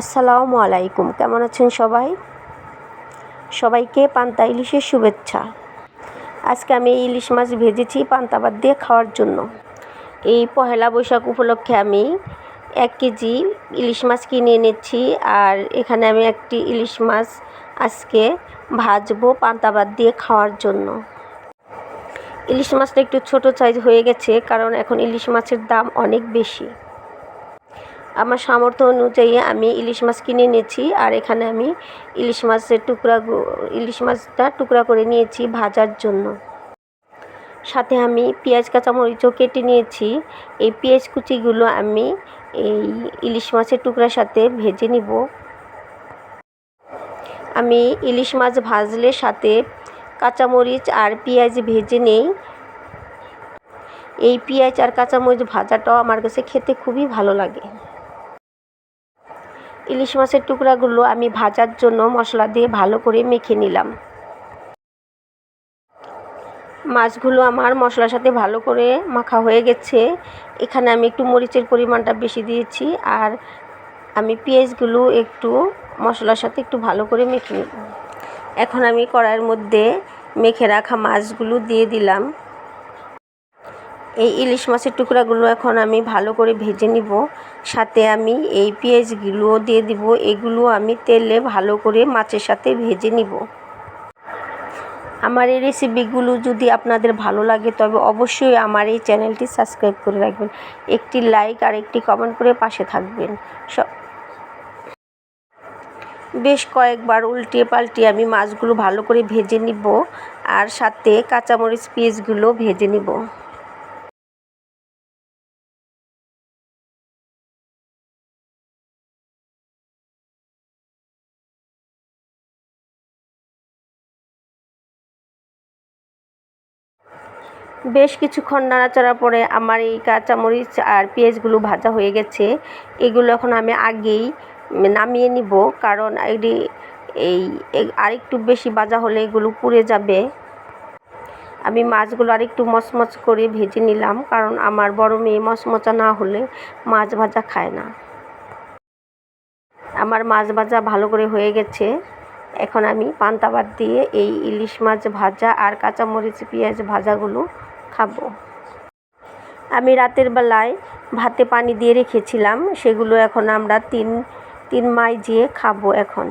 আসসালামু আলাইকুম। কেমন আছেন সবাই? সবাইকে পান্তা ইলিশের শুভেচ্ছা। আজকে আমি ইলিশ মাছ ভেজেছি পান্তা ভাত দিয়ে খাওয়ার জন্য। এই পহেলা বৈশাখ উপলক্ষে আমি এক কেজি ইলিশ মাছ কিনে এনেছি আর এখানে আমি একটি ইলিশ মাছ আজকে ভাজবো পান্তা ভাত দিয়ে খাওয়ার জন্য। ইলিশ মাছটা একটু ছোট সাইজ হয়ে গেছে কারণ এখন ইলিশ মাছের দাম অনেক বেশি। আমার সামর্থ্য অনুযায়ী আমি ইলিশ মাছ কিনে নিয়েছি, আর এখানে আমি ইলিশ মাছের টুকরা ইলিশ মাছটা টুকরা করে নিয়েছি ভাজার জন্য। সাথে আমি পেঁয়াজ, কাঁচামরিচও কেটে নিয়েছি। এই পেঁয়াজ কুচিগুলো আমি এই ইলিশ মাছের টুকরার সাথে ভেজে নিব। আমি ইলিশ মাছ ভাজলে সাথে কাঁচামরিচ আর পেঁয়াজ ভেজে নেই। এই পেঁয়াজ আর কাঁচামরিচ ভাজাটাও আমার কাছে খেতে খুবই ভালো লাগে। ইলিশ মাছের টুকরাগুলো আমি ভাজার জন্য মশলা দিয়ে ভালো করে মেখে নিলাম। মাছগুলো আমার মশলার সাথে ভালো করে মাখা হয়ে গেছে। এখানে আমি একটু মরিচের পরিমাণটা বেশি দিয়েছি আর আমি পেঁয়াজগুলো একটু মশলার সাথে একটু ভালো করে মেখে নেব এখন আমি কড়াইয়ের মধ্যে মেখে রাখা মাছগুলো দিয়ে দিলাম। এই ইলিশ মাছের টুকরাগুলো এখন আমি ভালো করে ভেজে নিব। সাথে আমি এই পেঁয়াজগুলোও দিয়ে দিব। এগুলো আমি তেলে ভালো করে মাছের সাথে ভেজে নিব। আমার এই রেসিপিগুলো যদি আপনাদের ভালো লাগে, তবে অবশ্যই আমার এই চ্যানেলটি সাবস্ক্রাইব করে রাখবেন। একটি লাইক আর একটি কমেন্ট করে পাশে থাকবেন। বেশ কয়েকবার উল্টে পাল্টে আমি মাছগুলো ভালো করে ভেজে নিব। আর সাথে কাঁচামরিচ পিসগুলো ভেজে নিব। বেশ কিছুক্ষণ নাড়াচাড়ার পরে আমার এই কাঁচামরিচ আর পেঁয়াজগুলো ভাজা হয়ে গেছে। এগুলো এখন আমি আগেই নামিয়ে নিব, কারণ এটি এই আরেকটু বেশি ভাজা হলে এগুলো পুড়ে যাবে। আমি মাছগুলো আরেকটু মচমচ করে ভেজে নিলাম, কারণ আমার বড় মেয়ে মচমচা না হলে মাছ ভাজা খায় না। আমার মাছ ভাজা ভালো করে হয়ে গেছে। এখন আমি পান্তা ভাত দিয়ে এই ইলিশ মাছ ভাজা আর কাঁচামরিচ পেঁয়াজ ভাজাগুলো খাব। আমি রাতের বেলায় ভাতে পানি দিয়ে রেখেছিলাম, সেগুলো এখন আমরা তিন তিন মাই যেয়ে খাব এখন।